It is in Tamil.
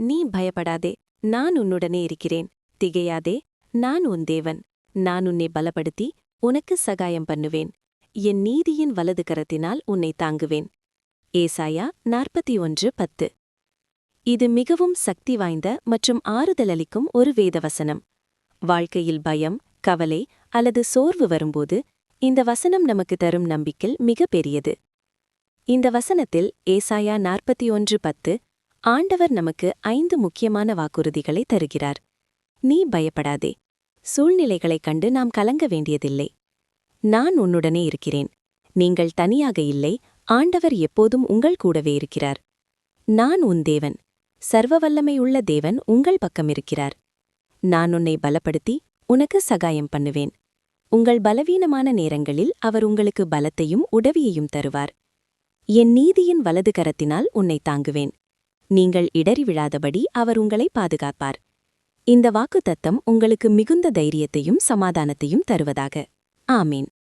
நீ பயப்படாதே நான் உன்னுடனே இருக்கிறேன். திகையாதே நான் உன் தேவன். நான் உன்னை பலப்படுத்தி உனக்கு சகாயம் பண்ணுவேன். என் நீதியின் வலது கரத்தினால் உன்னை தாங்குவேன். ஏசாயா நாற்பத்தி ஒன்று பத்து. இது மிகவும் சக்தி வாய்ந்த மற்றும் ஆறுதலளிக்கும் ஒரு வேதவசனம். வாழ்க்கையில் பயம் கவலை அல்லது சோர்வு வரும்போது இந்த வசனம் நமக்கு தரும் நம்பிக்கை மிக பெரியது இந்த வசனத்தில் ஏசாயா நாற்பத்தி ஒன்று பத்து ஆண்டவர் நமக்கு ஐந்து முக்கியமான வாக்குறுதிகளை தருகிறார். நீ பயப்படாதே. சூழ்நிலைகளைக் கண்டு நாம் கலங்க வேண்டியதில்லை. நான் உன்னுடனே இருக்கிறேன். நீங்கள் தனியாக இல்லை. ஆண்டவர் எப்போதும் உங்கள் கூடவே இருக்கிறார். நான் உன் தேவன். சர்வவல்லமையுள்ள தேவன் உங்கள் பக்கம் இருக்கிறார். நான் உன்னை பலப்படுத்தி உனக்கு சகாயம் பண்ணுவேன். உங்கள் பலவீனமான நேரங்களில் அவர் உங்களுக்கு பலத்தையும் உதவியையும் தருவார். என் நீதியின் வலது கரத்தினால் உன்னை தாங்குவேன். நீங்கள் இடறி விழாதபடி அவர் உங்களை பாதுகாப்பார். இந்த வாக்குத்தத்தம் உங்களுக்கு மிகுந்த தைரியத்தையும் சமாதானத்தையும் தருவதாக. ஆமீன்.